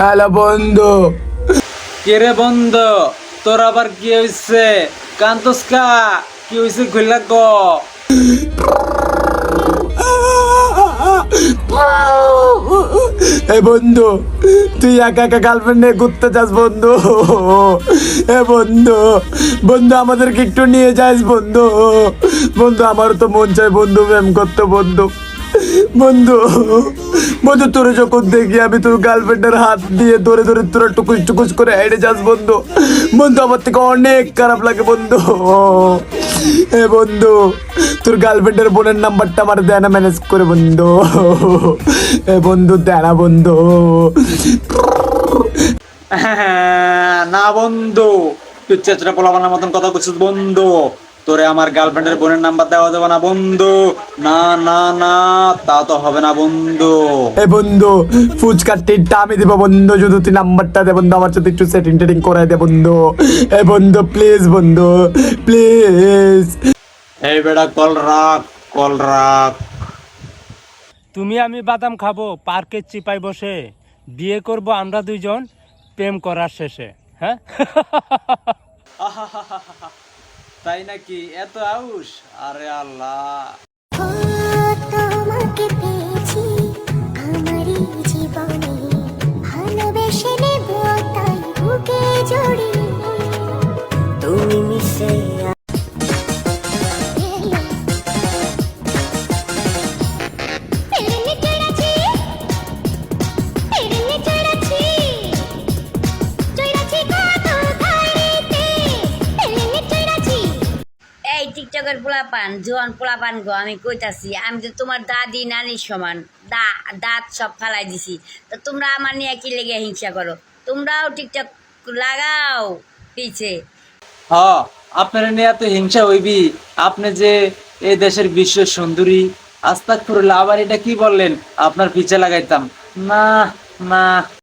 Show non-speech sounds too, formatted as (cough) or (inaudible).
Hello বন্ধু। কেরে বন্ধু? তোর আবার কি হইছে? কান্তস্কা কি? হইছে খুললা ক? এ বন্ধু তুই একা একা গার্লফ্রেন্ড নিয়ে ঘুরতে চাস বন্ধু। এ বন্ধু বন্ধু আমাদেরকে একটু নিয়ে যাস বন্ধু। বন্ধু আমারও তো মন চায় বন্ধু প্রেম করতে বন্ধু। বন্ধু বন্ধু, তোর যখন দেখি আমি তোর গার্লফ্রেন্ডের হাত দিয়ে ধরে ধরে তোরা টুকুস টুকুস করে হেঁটে যাস বন্ধু। বন্ধু, আমার থেকে অনেক খারাপ লাগে বন্ধু। এ বন্ধু, তোর গার্লফ্রেন্ডের বোনের নাম্বারটা আমার দেয় না ম্যানেজ করে বন্ধু। এ বন্ধু, দেয় না বন্ধু। না বন্ধু। তুই চেচরা পোলাবানের মতন কথা বলছিস বন্ধু। তোরে আমার গার্লফ্রেন্ডের বোনের নাম্বার দেওয়া যাবে না বন্ধু। না না না তা তো হবে না বন্ধু। এ বন্ধু ফুচকার টিটটা আমি দেবো বন্ধু। যদি তুই নাম্বারটা দে বন্ধু আমার সাথে একটু সেটিং টেটিং করে দে বন্ধু। এ বন্ধু প্লিজ বন্ধু প্লিজ এই বেটা কল রাখ কল রাখ। তুমি আমি বাদাম খাব পার্কের চিপায় বসে। বিয়ে করব আমরা দুইজন প্রেম করার শেষে হ্যাঁ? (laughs) তাই নাকি? এত আউস আরে আল্লাহ। টিকটকের পোলাপান, জোয়ান পোলাপান গো, আমি কইতাছি, আমি তো তোমার দাদি নানির সমান। দা, দাঁত সব ফালাই দিছি। তো তোমরা আমার নিয়ে কি লেগে হিংসা করো? তোমরাও টিকটক লাগাও পিছে। হ, আপনার নিয়ে এত হিংসা হইবি? আপনি যে এই দেশের বিশ্ব সুন্দরী আস্তাক আবার এটা কি বললেন? আপনার পিছে লাগাইতাম। না না।